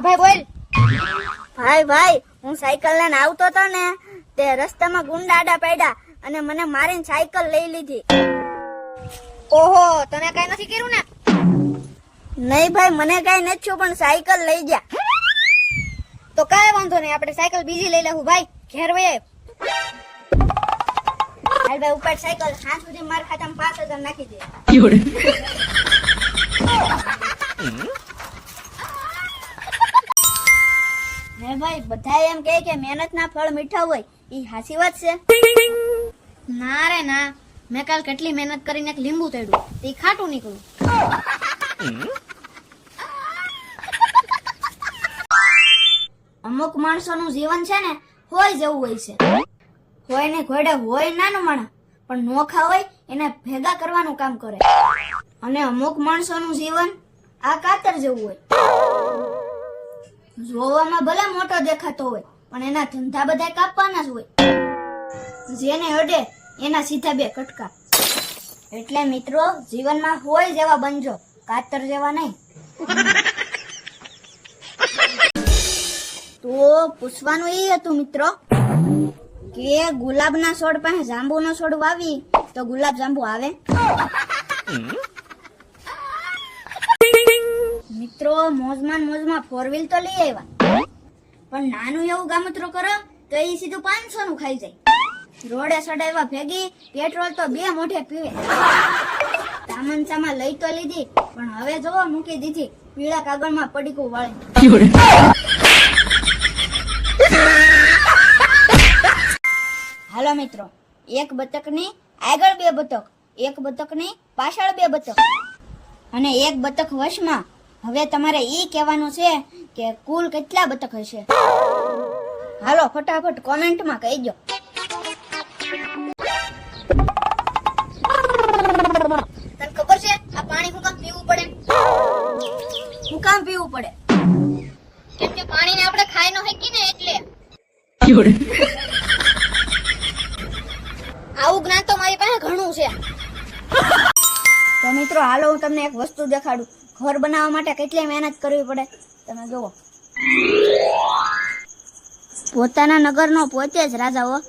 હા ભાઈ બોલ. ભાઈ ભાઈ હું સાયકલ લઈને આવતો હતો ને તે રસ્તામાં ગુંડા આડા પડ્યા અને મને મારીને સાયકલ લઈ લીધી. ઓહો તને કઈ નથી કર્યું ને? નહીં ભાઈ મને કઈ નથી થયું પણ સાયકલ લઈ ગયા. તો કઈ વાંધો નહીં આપણે સાયકલ બીજી લઈ લેવું ભાઈ. ઘેર વયે હાલ ભાઈ ઉપર સાયકલ. સાંજ સુધી મારા ખાતામાં પાંચ હજાર નાખી દે. હે ભાઈ બધા એમ કહે કે મહેનતના ફળ મીઠા હોય એ હાસી વાત છે. ના રે, ના. મેં કાલ કેટલી મહેનત કરીને લીંબુ તેડ્યું. તે ખાટું નીકળ્યું. અમુક માણસોનું જીવન છે ને, હોય જેવું હોય છે. હોય ને ઘોડે હોય નાનું માણસ, પણ નોખા હોય, એને ભેગા કરવાનું કામ કરે. અને અમુક માણસોનું જીવન આ કાતર જેવું હોય. જોવામાં ભલે મોટો દેખાતો હોય, પણ એના ધંધા બધા કાપવાના જ હોય. જેને અડે, એના સીધા બે કટકા. એટલે મિત્રો, જીવનમાં હોય જેવા બનજો કાતર જેવા નહીં. તો પૂછવાનું એ હતું મિત્રો, કે ગુલાબના છોડ પાસે જાંબુનો છોડ વાવી, તો ગુલાબ જાંબુ આવે? મિત્રો, મોજમાં મોજમાં ફોર વ્હીલ તો લઈ આવ્યા. પણ નાનું એવું ગામતરું કરો તો એ સીધું પાંચસો નું ખાઈ જાય. રોડે સડાવ્યા ભેગી પેટ્રોલ તો બે મોઢે પીવે. સામાન સામાન લઈ તો લીધી, પણ હવે જોવો, મૂકી દીધી. પીળા કાગળમાં પડીકું વાળી. હાલો મિત્રો, એક બતકની આગળ બે બતક, એક બતકની પાછળ બે બતક. અને એક બતક વશમાં હવે તમારે ઈ કહેવાનું છે કે કુલ કેટલા બતક હશે? હાલો, ફટાફટ કોમેન્ટમાં કહી દો તને ખબર છે, આ પાણી હું કામ પીવું પડે? હું કામ પીવું પડે? કેમ કે પાણીને આપણે ખાઈ ન હકી ને એટલે. આવું જ્ઞાન તો મારી પાસે ઘણું છે. તો મિત્રો, હાલો, હું તમને એક વસ્તુ દેખાડું. ઘર બનાવવા માટે કેટલી મહેનત કરવી પડે? તમે જુઓ. પોતાના નગરનો પોતે જ રાજા હો.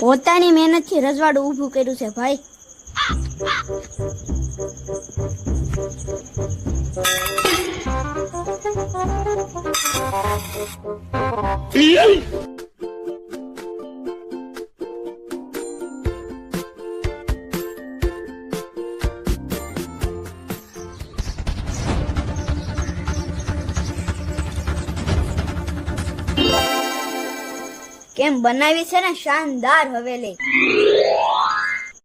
પોતાની મહેનતથી રજવાડું ઊભું કર્યું છે, ભાઈ. કેમ બનાવી છે ને? શાનદાર હવેલી.